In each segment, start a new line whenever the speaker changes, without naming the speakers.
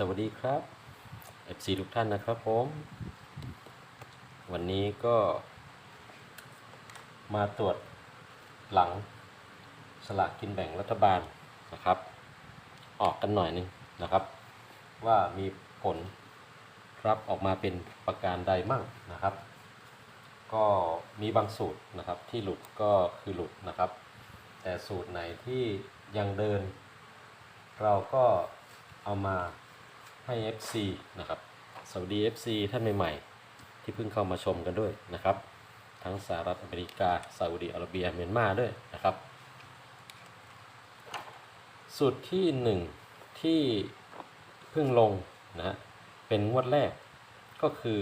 สวัสดีครับ FC ทุกท่านนะครับผม วันนี้ก็มาตรวจหลังสลากกินแบ่งรัฐบาลนะครับ ออกกันหน่อยหนึงนะครับ ว่ามีผลรับออกมาเป็นประการใดมั่งนะครับ ก็มีบางสูตรนะครับที่หลุดก็คือหลุดนะครับ แต่สูตรไหนที่ยังเดิน เราก็เอามา ให้ FC นะครับ สวัสดี FC ท่านใหม่ๆ ที่เพิ่งเข้ามาชมกันด้วยนะครับ ทั้งสหรัฐอเมริกาซาอุดิอาระเบียเมียนมาด้วยนะครับ สูตรที่ 1 ที่เพิ่งลงนะเป็นงวดแรกก็คือ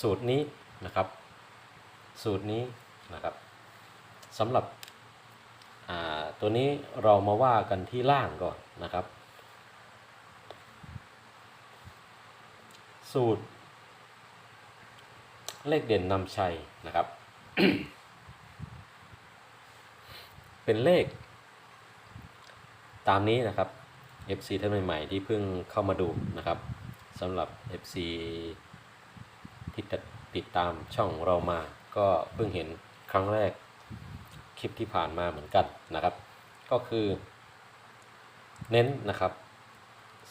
สูตรนี้นะครับ สูตรนี้นะครับสำหรับตัวนี้เรามาว่ากันที่ล่างก่อนนะครับ สูตร เลขเด่นนำชัยนะครับ เป็นเลข ตามนี้นะครับ FC ท่านใหม่ๆ ที่เพิ่งเข้ามาดูนะครับสำหรับ FC ที่ติดตามช่องเรามา ก็เพิ่งเห็นครั้งแรกคลิปที่ผ่านมาเหมือนกันนะครับ ก็คือ เน้นนะครับ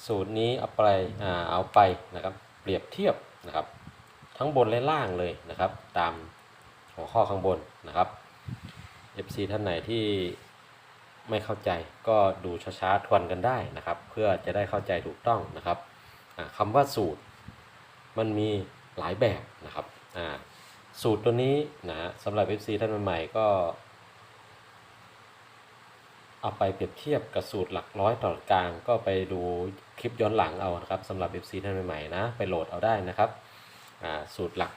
สูตรนี้เอาไปเอาไปนะครับ เปรียบเทียบนะครับ ทั้งบนและล่างเลยนะครับ ตามหัวข้อข้างบนนะครับ FC ท่านไหนที่ไม่เข้าใจก็ดูช้าๆทวนกันได้นะครับ เพื่อจะได้เข้าใจถูกต้องนะครับอ่าคำว่าสูตรมันมีหลายแบบนะครับสูตรตัวนี้นะสำหรับ FC ท่านใหม่ก็ เอาไปเปรียบเทียบกับสูตรหลักร้อยตลอดกลางก็ไปดูคลิปย้อนหลังเอานะครับสำหรับ FC ท่านใหม่ๆนะไปโหลดเอาได้นะครับสูตรหลัก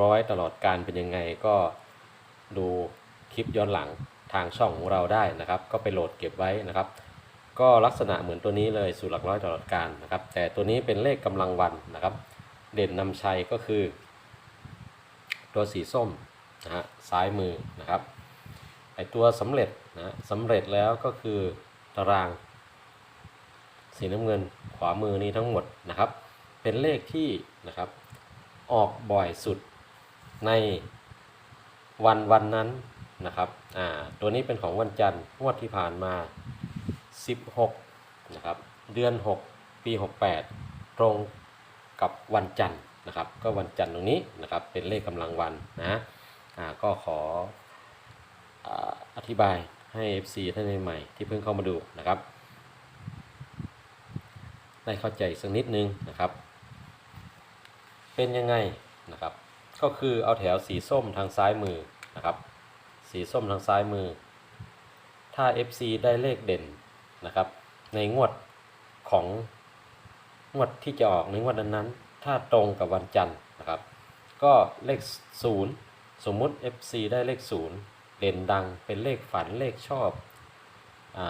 ร้อยตลอดการเป็นยังไงก็ดูคลิปย้อนหลังทางช่องของเราได้นะครับ ก็ไปโหลดเก็บไว้นะครับ ก็ลักษณะเหมือนตัวนี้เลยสูตรหลักร้อยตลอดการนะครับ แต่ตัวนี้เป็นเลขกำลังวันนะครับ เด่นนำชัยก็คือ ตัวสีส้มนะฮะซ้ายมือนะครับไอตัวสำเร็จนะสำเร็จแล้วก็คือตาราง สีน้ำเงินขวามือนี้ทั้งหมดนะครับ เป็นเลขที่นะครับออกบ่อยสุดในวันวันนั้นนะครับอ่าตัวนี้เป็นของวันจันทร์งวดที่ผ่านมา 16นะครับเดือน 6 ปี 68 ตรงกับวันจันทร์นะครับ ก็วันจันทร์ตรงนี้นะครับเป็นเลขกำลังวันนะอ่าก็ขอออธิบายให้ FC ท่านใหม่ที่เพิ่งเข้ามาดูนะครับ ได้เข้าใจสักนิดนึงนะครับ เป็นยังไงนะครับ ก็คือเอาแถวสีส้มทางซ้ายมือนะครับ สีส้มทางซ้ายมือ ถ้า FC ได้เลขเด่นนะครับ ในงวดของงวดที่จะออกในงวดนั้นๆ ถ้าตรงกับวันจันทร์นะครับ ก็เลข 0 สมมุติ FC ได้เลข 0 เด่นดังเป็นเลขฝันเลขชอบอ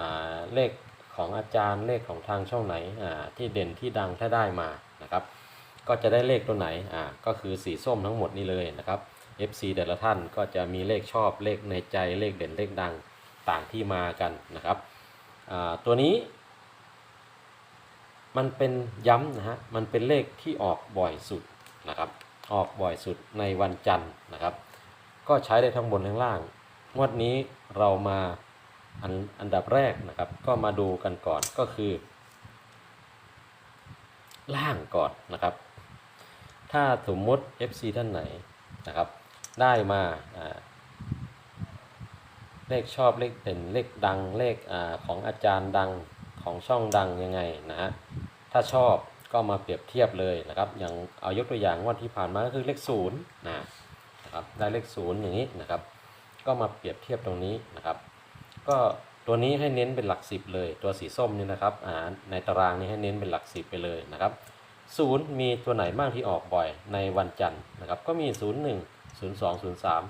เลข ของอาจารย์เลขของทางช่องไหนที่เด่นที่ดังถ้าได้มานะครับ ก็จะได้เลขตัวไหนอ่าก็คือสีส้มทั้งหมดนี่เลยนะครับ FC แต่ละท่านก็จะมีเลขชอบเลขในใจเลขเด่นเลขดังต่างที่มากันนะครับตัวนี้ มันเป็นย้ำนะฮะมันเป็นเลขที่ออกบ่อยสุดนะครับออกบ่อยสุดในวันจันทร์นะครับ ก็ใช้ได้ทั้งบนทั้งล่าง งวดนี้เรามา อันอันดับแรกนะครับก็มาดูกันก่อนก็คือ ล่างก่อนนะครับ ถ้าสมมติ FC ท่านไหนนะครับ ได้มาเลขชอบเลขเด่นเลขดังเลขอของอาจารย์ดังของช่องดังยังไงนะฮะถ้าชอบก็มาเปรียบเทียบเลยนะครับอย่างเอายกตัวอย่างวันที่ผ่านมาก็คือเลขศูนย์นะนะครับได้เลขศูนย์อย่างนี้นะครับ ก็มาเปรียบเทียบตรงนี้นะครับ ก็ตัวนี้ให้เน้นเป็นหลักสิบเลย ตัวสีส้มนี่นะครับอ่าในตารางนี้ให้เน้นเป็นหลักสิบไปเลยนะครับศูนย์มีตัวไหนบ้างที่ออกบ่อยในวันจันทร์นะครับ ก็มี 0 1 0 2 0 3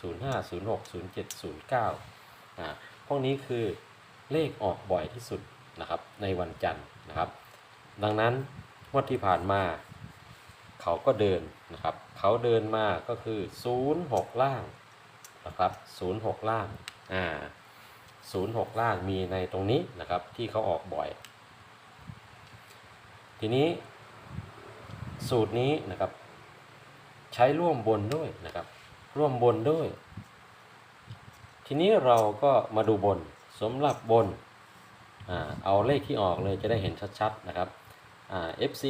0 5 0 6 0 7 0 9อ่าพวกนี้คือเลขออกบ่อยที่สุดนะครับในวันจันทร์นะครับ ดังนั้นงวดที่ผ่านมา เขาก็เดินนะครับ เขาเดินมาก็คือ 06 ล่างนะครับ 06 ล่างอ่า 06 ล่างมีในตรงนี้นะครับที่เขาออกบ่อย ทีนี้สูตรนี้นะครับ ใช้ร่วมบนด้วยนะครับ ร่วมบนด้วย ทีนี้เราก็มาดูบนสำหรับบนอเอาเลขที่ออกเลยจะได้เห็นชัดๆนะครับอ่า FC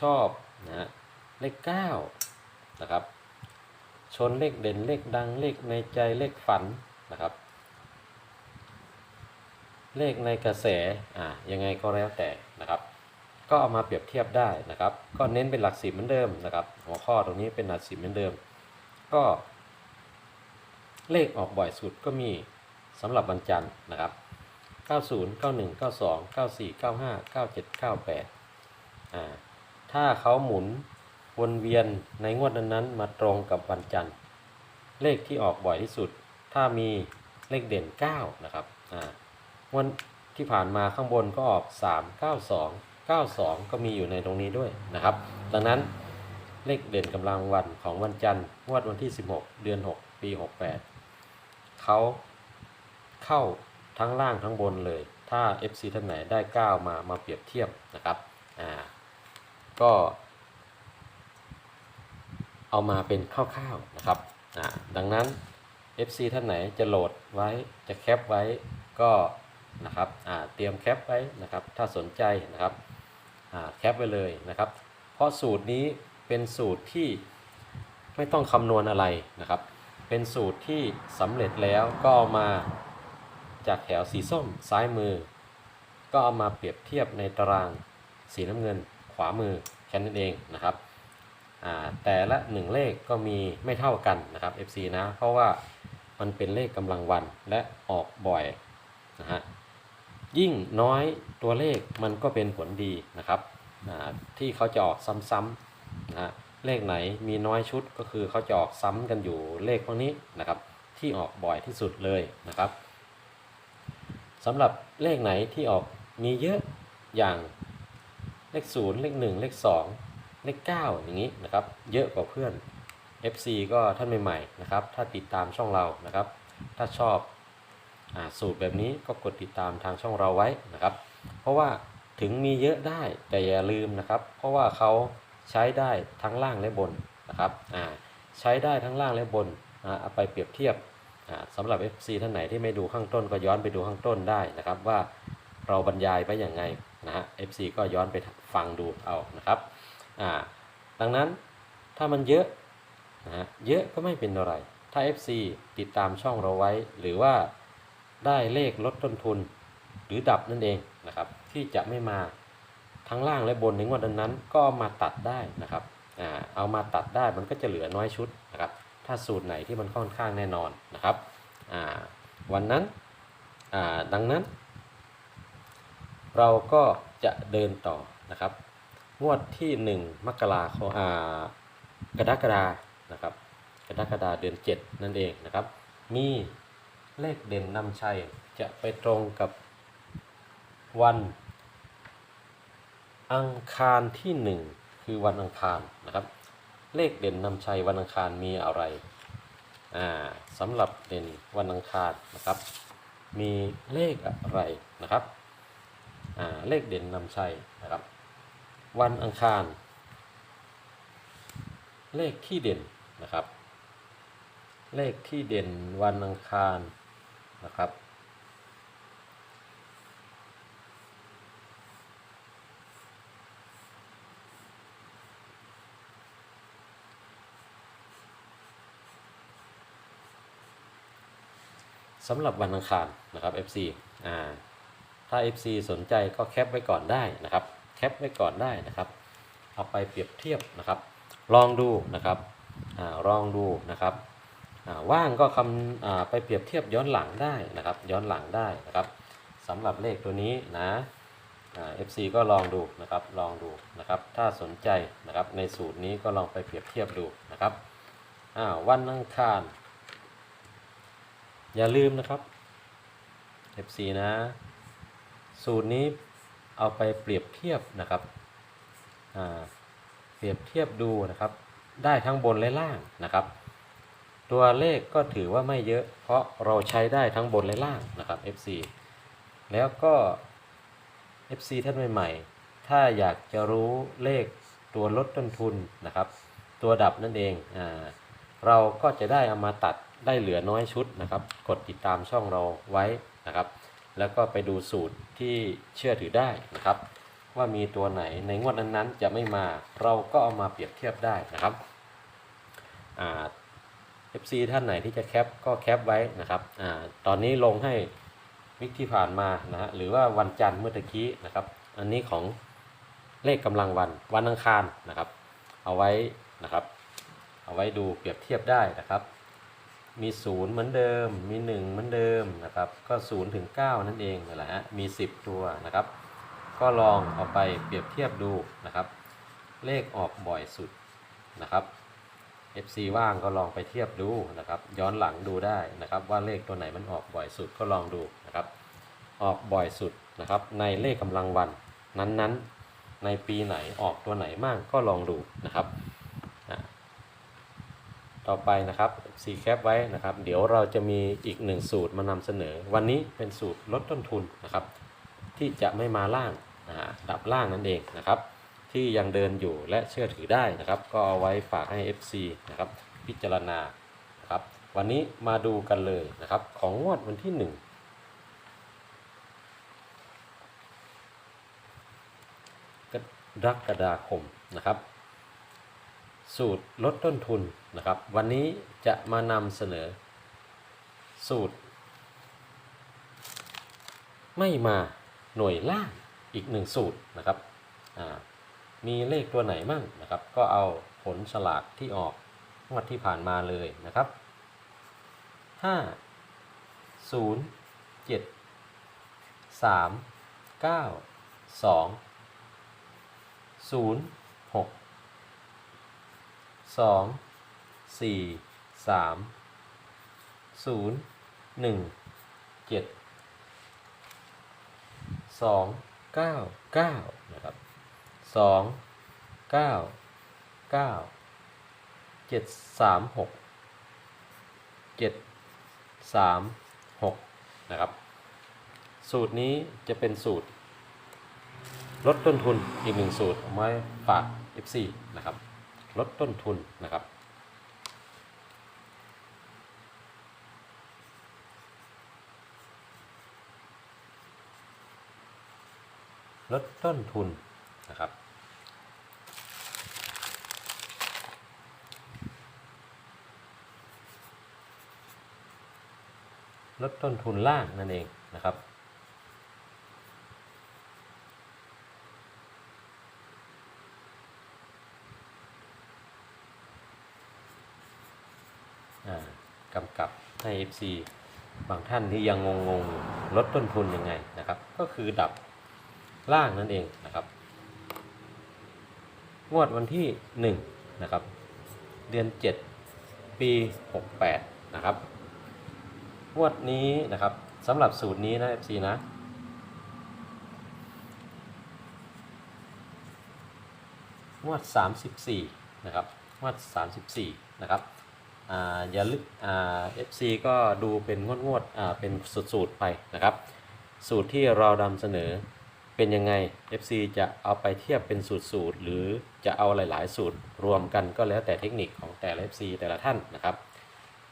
ชอบนะเลข9นะครับชนเลขเด่นเลขดังเลขในใจเลขฝันนะครับ เลขในกระแสอ่ายังไงก็แล้วแต่นะครับ ก็เอามาเปรียบเทียบได้นะครับ ก็เน้นเป็นหลักสิบเหมือนเดิมนะครับ หัวข้อตรงนี้เป็นหลักสิบเหมือนเดิม ก็ เลขออกบ่อยสุดก็มีสำหรับวันจันทร์นะครับ 90 91 92 94 95 97 98อ่าถ้าเขาหมุนวนเวียนในงวดนั้นๆ มาตรงกับวันจันทร์ เลขที่ออกบ่อยที่สุด ถ้ามีเลขเด่น 9 นะครับอ่า วันที่ผ่านมาข้างบนก็ออก 3 92 92 ก็มีอยู่ในตรงนี้ด้วยนะครับ ดังนั้นเลขเด่นกำลังวันของวันจันทร์งวดวันที่ 16 เดือน 6 ปี 68 เขาเข้าทั้งล่างทั้งบนเลย ถ้า FC ท่านไหนได้ 9 มามาเปรียบเทียบนะครับ อ่า ก็ เอามาเป็นคร่าวๆนะครับ อ่า ดังนั้น FC ท่านไหนจะโหลดไว้จะแคปไว้ก็ นะครับเตรียมแคปไว้นะครับถ้าสนใจนะครับแคปไว้เลยนะครับ เพราะสูตรนี้เป็นสูตรที่ไม่ต้องคำนวณอะไรนะครับ เป็นสูตรที่สำเร็จแล้วก็เอามาจากแถวสีส้มซ้ายมือ ก็เอามาเปรียบเทียบในตารางสีน้ำเงินขวามือแค่นั้นเองนะครับแต่ละหนึ่งเลขก็มีไม่เท่ากันนะครับ FC นะ เพราะว่ามันเป็นเลขกำลังวันและออกบ่อยนะฮะ ยิ่งน้อยตัวเลขมันก็เป็นผลดีนะครับที่เขาจะออกซ้ำๆนะเลขไหนมีน้อยชุดก็คือเขาจะออกซ้ำกันอยู่เลขพวกนี้นะครับ ที่ออกบ่อยที่สุดเลยนะครับสำหรับเลขไหนที่ออกมีเยอะอย่างเลข0เลข1เลข2เลข9อย่างนี้นะครับ เยอะกว่าเพื่อน FC ก็ท่านใหม่ๆนะครับ ถ้าติดตามช่องเรานะครับ ถ้าชอบ สูตรแบบนี้ก็กดติดตามทางช่องเราไว้นะครับ เพราะว่าถึงมีเยอะได้แต่อย่าลืมนะครับ เพราะว่าเขาใช้ได้ทั้งล่างและบนนะครับอ่าใช้ได้ทั้งล่างและบนอ่าเอาไปเปรียบเทียบอ่าสำหรับ FC ท่านไหนที่ไม่ดูข้างต้นก็ย้อนไปดูข้างต้นได้นะครับ ว่าเราบรรยายไปอย่างไงนะฮะ FC ก็ย้อนไปฟังดูเอานะครับอ่าดังนั้นถ้ามันเยอะนะฮะเยอะก็ไม่เป็นอะไร ถ้า FC ติดตามช่องเราไว้หรือว่า ได้เลขลดต้นทุน หรือดับนั่นเองนะครับ ที่จะไม่มาทั้งล่างและบนในงวดนั้นๆก็มาตัดได้นะครับเอามาตัดได้มันก็จะเหลือน้อยชุดนะครับ ถ้าสูตรไหนที่มันค่อนข้างแน่นอนนะครับวันนั้นดังนั้น เราก็จะเดินต่อนะครับ งวดที่ 1 มกราคมอ่ากรกฎานะครับกรกฎาเดือน 7 นั่นเองนะครับ มี เลขเด่นนำชัย จะไปตรงกับวัน อังคารที่ 1 คือวันอังคารนะครับ เลขเด่นนำชัยวันอังคารมีอะไรอ่าสำหรับเด่นวันอังคารนะครับ มีเลขอะไรนะครับอ่าเลขเด่นนำชัยนะครับ วันอังคาร เลขที่เด่นนะครับ เลขที่เด่นวันอังคาร นะครับ สำหรับวันอังคารนะครับ FC อ่าถ้า FC สนใจก็แคปไว้ก่อนได้นะครับ แคปไว้ก่อนได้นะครับ เอาไปเปรียบเทียบนะครับ ลองดูนะครับ อ่า ลองดูนะครับ ว่างก็คำไปเปรียบเทียบย้อนหลังได้นะครับ ย้อนหลังได้นะครับสำหรับเลขตัวนี้นะเอ่า FC ก็ลองดูนะครับลองดูนะครับ ถ้าสนใจนะครับในสูตรนี้ก็ลองไปเปรียบเทียบดูนะครับวันอังคาร อย่าลืมนะครับ FC นะ สูตรนี้เอาไปเปรียบเทียบนะครับเปรียบเทียบดูนะครับ ได้ทั้งบนและล่างนะครับ ตัวเลขก็ถือว่าไม่เยอะ เพราะเราใช้ได้ทั้งบนและล่างนะครับ FC แล้วก็ FC ท่านใหม่ๆ ถ้าอยากจะรู้เลขตัวลดต้นทุนนะครับ ตัวดับนั่นเองอ่าเราก็จะได้เอามาตัดได้เหลือน้อยชุดนะครับ กดติดตามช่องเราไว้นะครับ แล้วก็ไปดูสูตรที่เชื่อถือได้นะครับ ว่ามีตัวไหนในงวดนั้นๆ จะไม่มาเราก็เอามาเปรียบเทียบได้นะครับอ่า FC ท่านไหนที่จะแคปก็แคปไว้นะครับอ่าตอนนี้ลงให้วิกที่ผ่านมานะฮะหรือว่าวันจันทร์เมื่อตะกี้นะครับ อันนี้ของเลขกำลังวันวันอังคารนะครับ เอาไว้นะครับ เอาไว้ดูเปรียบเทียบได้นะครับ มีศูนย์เหมือนเดิม มีหนึ่งเหมือนเดิมนะครับ ก็ศูนย์ถึงเก้านั่นเองนั่นแหละฮะมีสิบตัวนะครับ ก็ลองเอาไปเปรียบเทียบดูนะครับ เลขออกบ่อยสุดนะครับ FC ว่างก็ลองไปเทียบดูนะครับ ย้อนหลังดูได้นะครับ ว่าเลขตัวไหนมันออกบ่อยสุดก็ลองดูนะครับ ออกบ่อยสุดนะครับ ในเลขกำลังวันนั้นๆ ในปีไหนออกตัวไหนมากก็ลองดูนะครับอะต่อไปนะครับ C แคปไว้นะครับ เดี๋ยวเราจะมีอีกหนึ่งสูตรมานำเสนอ วันนี้เป็นสูตรลดต้นทุนนะครับ ที่จะไม่มาล่างอ่าดับล่างนั่นเองนะครับ ที่ยังเดินอยู่และเชื่อถือได้นะครับ ก็เอาไว้ฝากให้ FC นะครับ พิจารณาครับ วันนี้มาดูกันเลยนะครับ ของงวดวันที่ 1กรกฎาคมนะครับ สูตรลดต้นทุนนะครับ วันนี้จะมานำเสนอ สูตร ไม่มาหน่วยล่างอีกหนึ่งสูตรนะครับอ่า มีเลขตัวไหนมั่งนะครับ ก็เอาผลฉลากที่ออกงวดที่ผ่านมาเลยนะครับ 5 0 7 3 9 2ศูนย์หกสองสี่สามศูนย์หนึ่งเจ็ดสองเก้าเก้านะครับ สองเก้าเก้าเจ็ดสามหกเจ็ดสามหกนะครับ สูตรนี้จะเป็นสูตร ลดต้นทุนอีกหนึ่งสูตรเอาไว้ฝาก FC นะครับ ลดต้นทุนนะครับลดต้นทุนนะครับ ลดต้นทุนล่างนั่นเองนะครับ กำกับให้ FC บางท่านที่ยังงงๆลดต้นทุนยังไงนะครับ ก็คือดับล่างนั่นเองนะครับ งวดวันที่ 1 นะครับ เดือน 7 ปี 68 นะครับ งวดนี้นะครับสำหรับสูตรนี้นะ FC นะงวด 34 นะครับงวด 34 นะครับอ่าอย่าลึกอ่า FC ก็ดูเป็นงวดงวดอ่าเป็นสูตรๆไปนะครับ สูตรที่เรานำเสนอเป็นยังไง FC จะเอาไปเทียบเป็นสูตรสูตรหรือจะเอาหลาย ๆ สูตรรวมกันก็แล้วแต่เทคนิคของแต่ละ FC แต่ละท่านนะครับ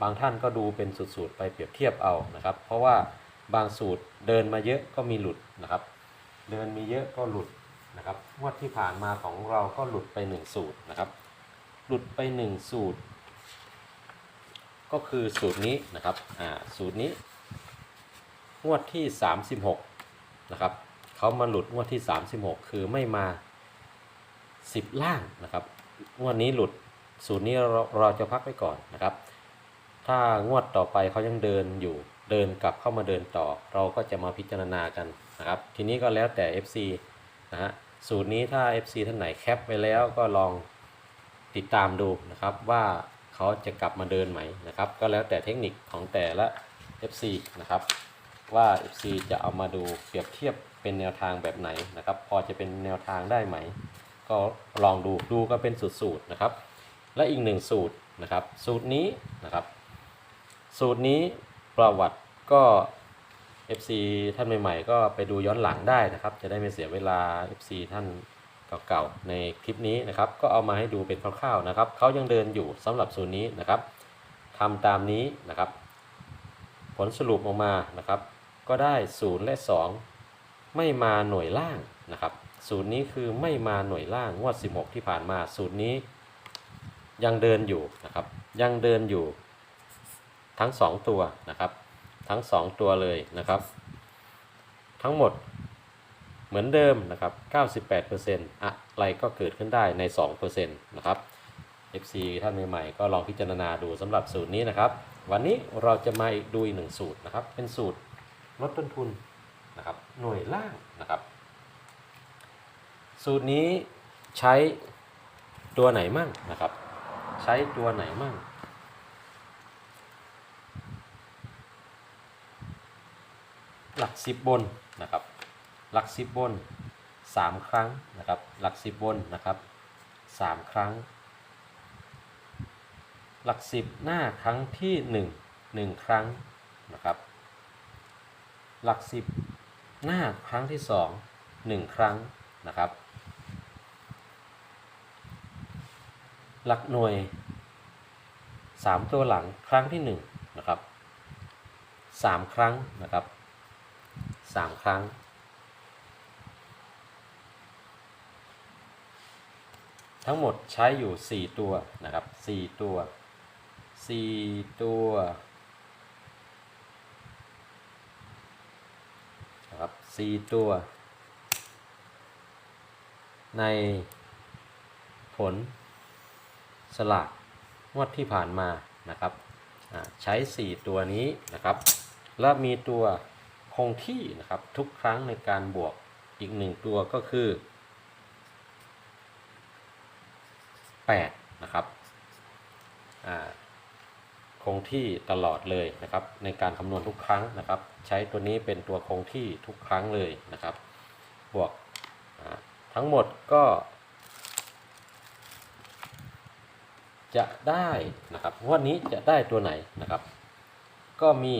บางท่านก็ดูเป็นสูตรๆไปเปรียบเทียบเอานะครับ เพราะว่าบางสูตรเดินมาเยอะก็มีหลุดนะครับ เดินมีเยอะก็หลุดนะครับงวดที่ผ่านมาของเราก็หลุดไปหนึ่งสูตรนะครับ หลุดไปหนึ่งสูตร ก็คือสูตรนี้นะครับอ่าสูตรนี้งวดที่ 36นะครับเขามาหลุดงวดที่ 36 คือไม่มา 10 ล่างนะครับงวดนี้หลุดสูตรนี้เราเราจะพักไว้ก่อนนะครับ ถ้างวดต่อไปเขายังเดินอยู่ เดินกลับเข้ามาเดินต่อ เราก็จะมาพิจารณากันนะครับ ทีนี้ก็แล้วแต่ FC นะฮะ สูตรนี้ถ้า FC ท่านไหนแคปไปแล้วก็ลองติดตามดูนะครับว่าเขาจะกลับมาเดินไหมนะครับ ก็แล้วแต่เทคนิคของแต่ละ FC นะครับว่า FC จะเอามาดูเปรียบเทียบเป็นแนวทางแบบไหนนะครับ พอจะเป็นแนวทางได้ไหม ก็ลองดูดูก็เป็นสูตรนะครับ และอีกหนึ่งสูตรนะครับ สูตรนี้นะครับ สูตรนี้ประวัติก็ FC ท่านใหม่ๆ ก็ไปดูย้อนหลังได้นะครับ จะได้ไม่เสียเวลา FC ท่านเก่าๆในคลิปนี้นะครับ ก็เอามาให้ดูเป็นคร่าวๆนะครับเขายังเดินอยู่สำหรับศูนย์นี้นะครับทำตามนี้นะครับ ผลสรุปออกมานะครับ ก็ได้ 0 และ 2 ไม่มาหน่วยล่างนะครับศูนย์นี้คือไม่มาหน่วยล่างงวด 16 ที่ผ่านมาศูนย์นี้ยังเดินอยู่นะครับ ยังเดินอยู่ ทั้ง 2 ตัวนะครับ ทั้ง 2 ตัวเลยนะครับ ทั้งหมดเหมือนเดิมนะครับ 98%อะไรก็เกิดขึ้นได้ใน 2%นะครับ FC ท่านใหม่ๆก็ลองพิจารณาดูสำหรับสูตรนี้นะครับ วันนี้เราจะมาดูอีกหนึ่งสูตรนะครับ เป็นสูตรลดต้นทุนนะครับ หน่วยล่างนะครับ สูตรนี้ใช้ตัวไหนมั่งนะครับ ใช้ตัวไหนมั่ง หลักสิบบนนะครับ หลักสิบบนสามครั้งนะครับ หลักสิบบนนะครับสามครั้ง หลักสิบหน้าครั้งที่หนึ่งหนึ่งครั้งนะครับ หลักสิบหน้าครั้งที่สองหนึ่งครั้งนะครับ หลักหน่วยสามตัวหลังครั้งที่หนึ่งนะครับสามครั้งนะครับ สามครั้ง ทั้งหมดใช้อยู่ 4 ตัวนะครับ 4 ตัว 4 ตัวนะครับ4ตัว ในผลสลากงวดที่ผ่านมานะครับใช้ 4 ตัวนี้นะครับ และมีตัว งที่นะครับทุกครั้งในการบวกอีก1ตัวก็คือ 8 นะครับคงที่ตลอดเลยนะครับ ในการคำนวณทุกครั้งนะครับ ใช้ตัวนี้เป็นตัวคงที่ทุกครั้งเลยนะครับ บวกทั้งหมดก็ จะได้นะครับงวดนี้จะได้ตัวไหนนะครับ ก็มี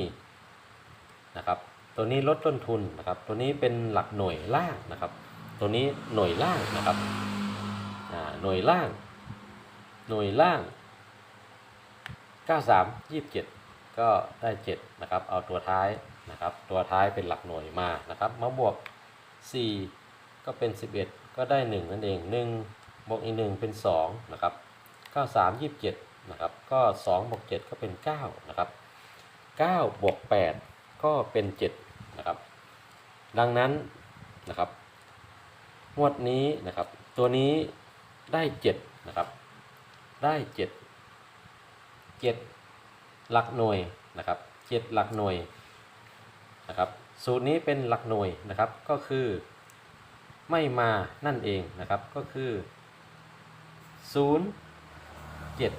นะครับ ตัวนี้ลดต้นทุนนะครับ ตัวนี้เป็นหลักหน่วยล่างนะครับ ตัวนี้หน่วยล่างนะครับหน่วยล่าง หน่วยล่าง 93 27 ก็ได้ 7 นะครับ เอาตัวท้ายนะครับ ตัวท้ายเป็นหลักหน่วยมานะครับ มาบวก 4 ก็เป็น 11 ก็ได้ 1 นั่นเอง 1 บวกอีก 1 เป็น 2 นะครับ 93 27 นะครับ ก็ 2 บวก 7 ก็เป็น 9 นะครับ 9 บวก 8 ก็เป็น 7 นะครับ ดังนั้นนะครับ งวดนี้นะครับ ตัวนี้ได้7นะครับ ได้เจ็ดเจ็ดหลักหน่วยนะครับเจ็ดหลักหน่วยนะครับ สูตรนี้เป็นหลักหน่วยนะครับ ก็คือไม่มานั่นเองนะครับ ก็คือศูนย์เจ็ด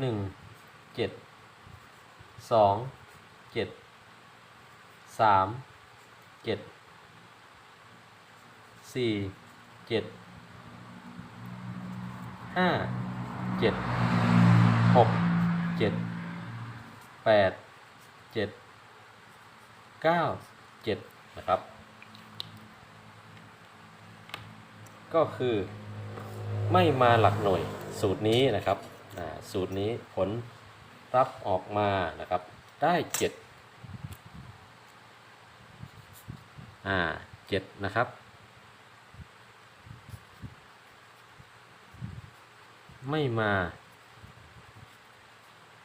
หนึ่ง เจ็ดสามเจ็ดสี่เจ็ดห้าเจ็ดหกเจ็ดแปดเจ็ดเก้าเจ็ดนะครับ ก็คือไม่มาหลักหน่วยสูตรนี้นะครับอ่าสูตรนี้ผลรับออกมานะครับ ได้เจ็ดอ่าเจ็ดนะครับ ไม่มา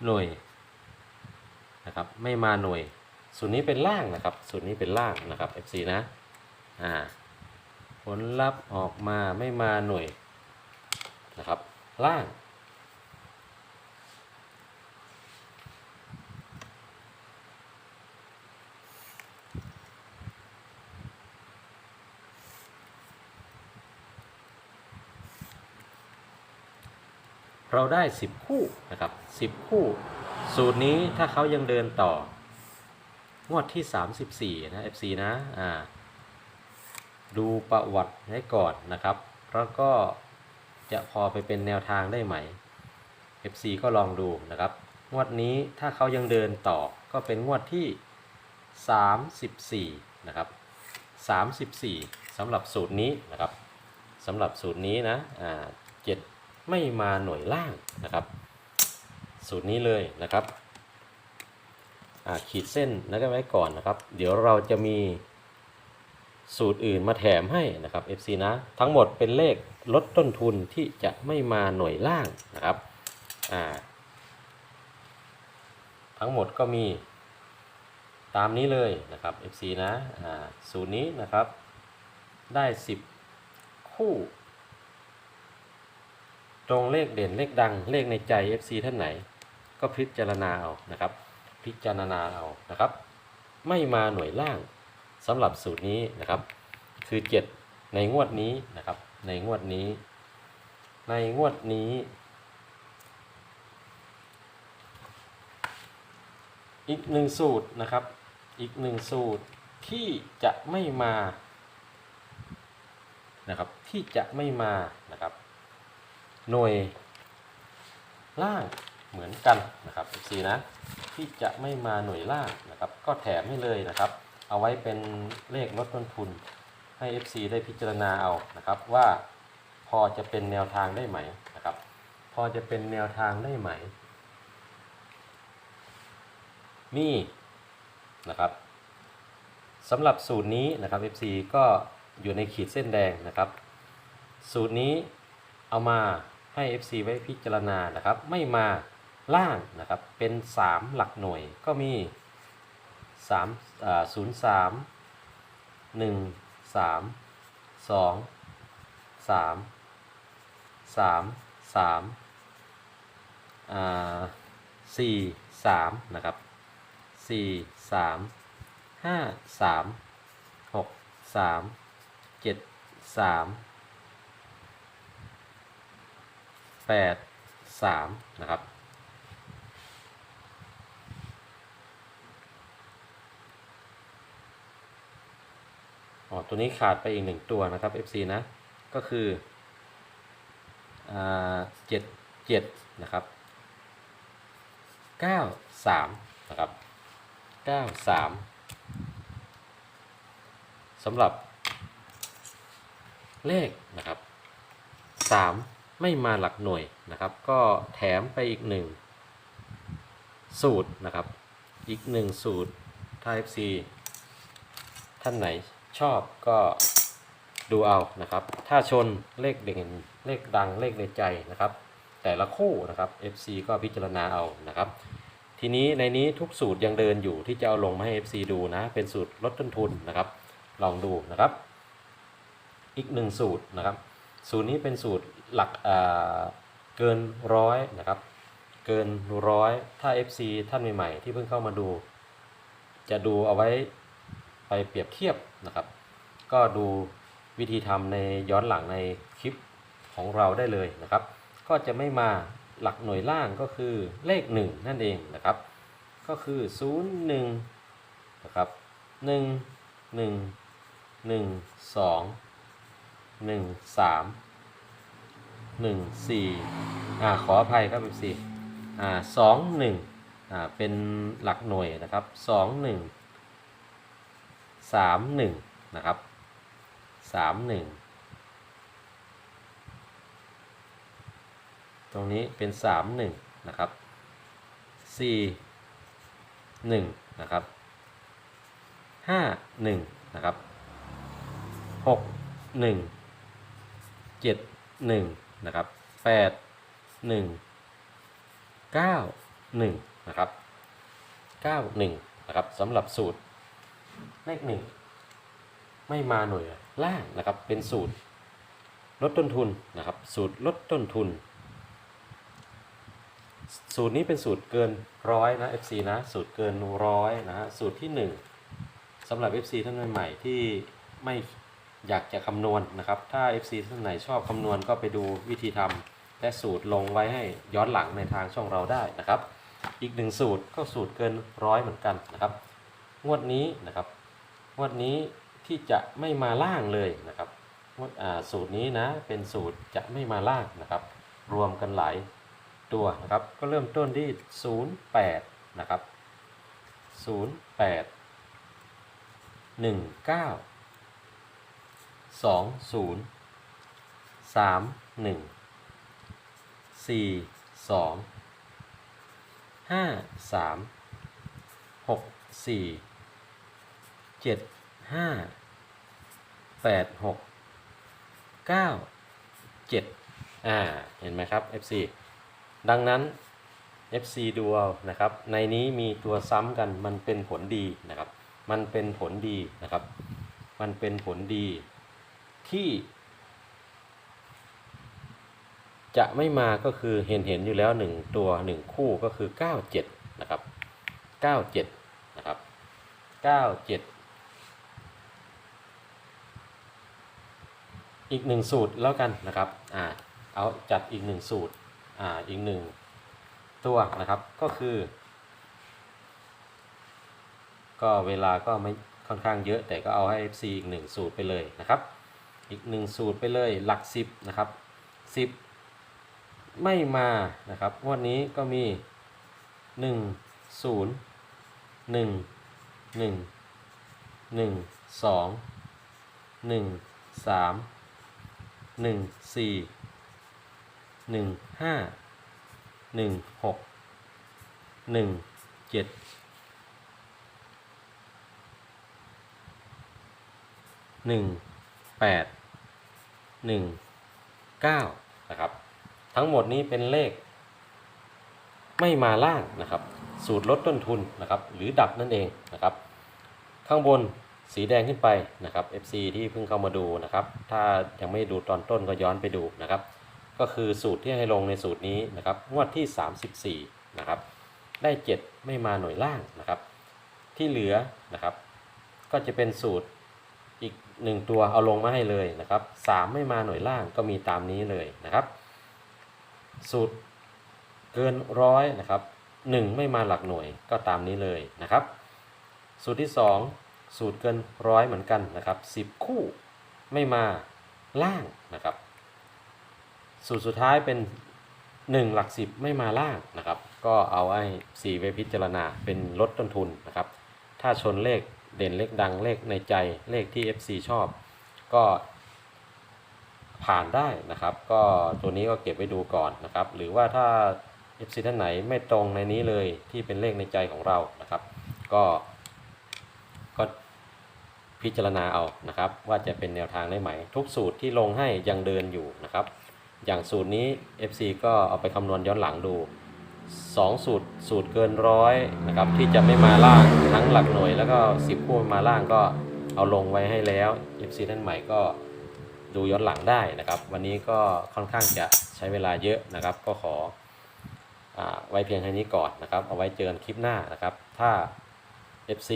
หน่วยนะครับ ไม่มาหน่วย สูตรนี้เป็นล่างนะครับ สูตรนี้เป็นล่างนะครับ FC นะ อ่า ผลลัพธ์ออกมาไม่มาหน่วยนะครับ ล่าง เราได้ 10 คู่นะครับ10 คู่ สูตรนี้ถ้าเขายังเดินต่องวดที่ 34 นะ FC นะอ่าดูประวัติให้ก่อนนะครับ แล้วก็จะพอไปเป็นแนวทางได้ไหม FC ก็ลองดูนะครับ งวดนี้ถ้าเขายังเดินต่อก็เป็นงวดที่ 34 นะครับ 34สำหรับสูตรนี้นะครับสำหรับสูตรนี้นะอ่าเจ็ด ไม่มาหน่วยล่างนะครับ สูตรนี้เลยนะครับอ่าขีดเส้นแล้วก็ไว้ก่อนนะครับ เดี๋ยวเราจะมีสูตรอื่นมาแถมให้นะครับ FC นะ ทั้งหมดเป็นเลขลดต้นทุนที่จะไม่มาหน่วยล่างนะครับอ่าทั้งหมดก็มีตามนี้เลยนะครับ FC นะอ่าสูตรนี้นะครับได้ 10 คู่ ตรงเลขเด่นเลขดังเลขในใจ FC ท่านไหน ก็พิจารณาเอานะครับ พิจารณาเอานะครับ ไม่มาหน่วยล่างสำหรับสูตรนี้นะครับ คือ 7 ในงวดนี้นะครับ ในงวดนี้ ในงวดนี้อีกหนึ่งสูตรนะครับ อีกหนึ่งสูตรที่จะไม่มานะครับ ที่จะไม่มานะครับ หน่วยล่างเหมือนกันนะครับ FC นะที่จะไม่มาหน่วยล่างนะครับ ก็แถมให้เลยนะครับ เอาไว้เป็นเลขลดต้นทุนให้ FC ได้พิจารณาเอานะครับว่าพอจะเป็นแนวทางได้ไหมนะครับ พอจะเป็นแนวทางได้ไหม มีนะครับสำหรับสูตรนี้นะครับ FC ก็อยู่ในขีดเส้นแดงนะครับ สูตรนี้เอามา ให้ FC ไว้พิจารณานะครับ ไม่มาล่างนะครับ เป็น 3 หลักหน่วยก็มี3อ่า0 3 1 3 2 3 3 3อ่า4 3นะครับ4 3 5 3 6 3 7 3 แปดสามนะครับ อ๋อ ตัวนี้ขาดไปอีกหนึ่งตัวนะครับ FC นะ ก็คือเจ็ดเจ็ดนะครับเก้าสามนะครับเก้าสามสำหรับเลขนะครับสาม ไม่มาหลักหน่วยนะครับ ก็แถมไปอีกหนึ่งสูตรนะครับ อีกหนึ่งสูตร Type C ท่านไหนชอบก็ดูเอานะครับ ถ้าชนเลขเด่นเลขดังเลขในใจนะครับ แต่ละคู่นะครับ FC ก็พิจารณาเอานะครับ ทีนี้ในนี้ทุกสูตรยังเดินอยู่ที่จะเอาลงมาให้ FC ดูนะ เป็นสูตรลดต้นทุนนะครับ ลองดูนะครับ อีกหนึ่งสูตรนะครับ สูตรนี้เป็นสูตร หลักเกินร้อยนะครับ เกินร้อยถ้า FC ท่านใหม่ๆที่เพิ่งเข้ามาดู จะดูเอาไว้ไปเปรียบเทียบนะครับ ก็ดูวิธีทำในย้อนหลังในคลิปของเราได้เลยนะครับ ก็จะไม่มาหลักหน่วยล่างก็คือเลข 1 นั่นเองนะครับ ก็คือ 0 1นะครับ1 1 1 2 1 3 หนึ่งสี่อ่าขออภัยครับเป็นสี่อ่าสองหนึ่งอ่าเป็นหลักหน่วยนะครับสองหนึ่งสามหนึ่งนะครับสามหนึ่งตรงนี้เป็นสามหนึ่งนะครับสี่หนึ่งนะครับห้าหนึ่งนะครับหกหนึ่งเจ็ดหนึ่ง นะครับแปดหนึ่งเก้าหนึ่งนะครับเก้าหนึ่งนะครับสำหรับสูตรเลขหนึ่งไม่มาหน่วยล่างนะครับเป็นสูตรลดต้นทุนนะครับ สูตรลดต้นทุน สูตรนี้เป็นสูตรเกินร้อยนะ FC นะ สูตรเกินร้อยนะฮะสูตรที่หนึ่งสำหรับ FC ท่านใหม่ๆที่ไม่ อยากจะคำนวณนะครับ ถ้า FC ท่านไหนชอบคำนวณก็ไปดูวิธีทำและสูตรลงไว้ให้ย้อนหลังในทางช่องเราได้นะครับ อีกหนึ่งสูตรก็สูตรเกินร้อยเหมือนกันนะครับ งวดนี้นะครับ งวดนี้ที่จะไม่มาล่างเลยนะครับงวดสูตรนี้นะเป็นสูตรจะไม่มาล่างนะครับ รวมกันหลายตัวนะครับ ก็เริ่มต้นที่ 08 นะครับ 08หนึ่งเก้า สองศูนย์สามหนึ่งสี่สองห้าสามหกสี่เจ็ดห้าแปดหกเก้าเจ็ดอ่า เห็นไหมครับ FC ดังนั้น FC ดูเอานะครับ ในนี้มีตัวซ้ำกันมันเป็นผลดีนะครับ มันเป็นผลดีนะครับ มันเป็นผลดี ที่ จะไม่มาก็คือเห็นเห็นอยู่แล้วหนึ่งตัวหนึ่งคู่ก็คือ 97 นะครับ 97 นะครับ 97 อีกหนึ่งสูตรแล้วกันนะครับอ่าเอาจัดอีกหนึ่งสูตรอ่าอีกหนึ่งตัวนะครับก็คือก็เวลาก็ไม่ค่อนข้างเยอะแต่ก็เอาให้ FC อีกหนึ่งสูตรไปเลยนะครับ อีกหนึ่งสูตรไปเลยหลักสิบนะครับสิบไม่มานะครับงวดนี้ก็มีหนึ่งศูนย์หนึ่งหนึ่งหนึ่งสองหนึ่งสามหนึ่งสี่หนึ่งห้าหนึ่งหกหนึ่งเจ็ดหนึ่งแปด หนึ่งเก้านะครับ ทั้งหมดนี้เป็นเลข ไม่มาล่างนะครับ สูตรลดต้นทุนนะครับ หรือดับนั่นเองนะครับ ข้างบนสีแดงขึ้นไปนะครับ FC ที่เพิ่งเข้ามาดูนะครับ ถ้ายังไม่ดูตอนต้นก็ย้อนไปดูนะครับ ก็คือสูตรที่ให้ลงในสูตรนี้นะครับ งวดที่ 34 นะครับ ได้ 7 ไม่มาหน่วยล่างนะครับ ที่เหลือนะครับ ก็จะเป็นสูตร 1 ตัวเอาลงมาให้เลยนะครับ 3 ไม่มาหน่วยล่างก็มีตามนี้เลยนะครับ สูตรเกินร้อยนะครับ 1 ไม่มาหลักหน่วยก็ตามนี้เลยนะครับ สูตรที่ 2 สูตรเกินร้อยเหมือนกันนะครับ 10 คู่ไม่มาล่างนะครับ สูตรสุดท้ายเป็น 1 หลัก 10 ไม่มาล่างนะครับ ก็เอาไอ้4ไว้พิจารณาเป็นลดต้นทุนนะครับ ถ้าชนเลข เด่นเลขดังเลขในใจเลขที่ FC ชอบ ก็ผ่านได้นะครับ ก็ตัวนี้ก็เก็บไว้ดูก่อนนะครับ หรือว่าถ้า FC ท่านไหนไม่ตรงในนี้เลยที่เป็นเลขในใจของเรานะครับ ก็ก็พิจารณาเอานะครับ ว่าจะเป็นแนวทางได้ไหม ทุกสูตรที่ลงให้ยังเดินอยู่นะครับ อย่างสูตรนี้ FC ก็เอาไปคำนวณย้อนหลังดู 2 สูตรสูตรเกินร้อยนะครับที่จะไม่มาล่างทั้งหลักหน่วย แล้วก็ 10 คู่มาล่างก็เอาลงไว้ให้แล้ว FC ท่านใหม่ก็ดูย้อนหลังได้นะครับ วันนี้ก็ค่อนข้างจะใช้เวลาเยอะนะครับ ก็ขออาไว้เพียงแค่นี้ก่อนนะครับ เอาไว้เจอกันคลิปหน้านะครับ ถ้า FC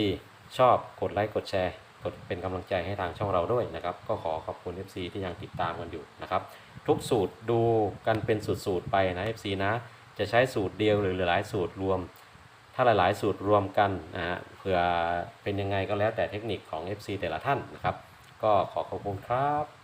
ชอบกดไลค์กดแชร์กดเป็นกำลังใจให้ทางช่องเราด้วยนะครับ ก็ขอขอบคุณ FC ที่ยังติดตามกันอยู่นะครับ ทุกสูตรดูกันเป็นสูตรๆไปนะ FC นะ จะใช้สูตรเดียวหรือหลายสูตรรวม ถ้าหลาย ๆ สูตรรวมกันนะฮะเผื่อเป็นยังไงก็แล้วแต่เทคนิคของ FC แต่ละท่านนะครับ ก็ขอขอบคุณครับ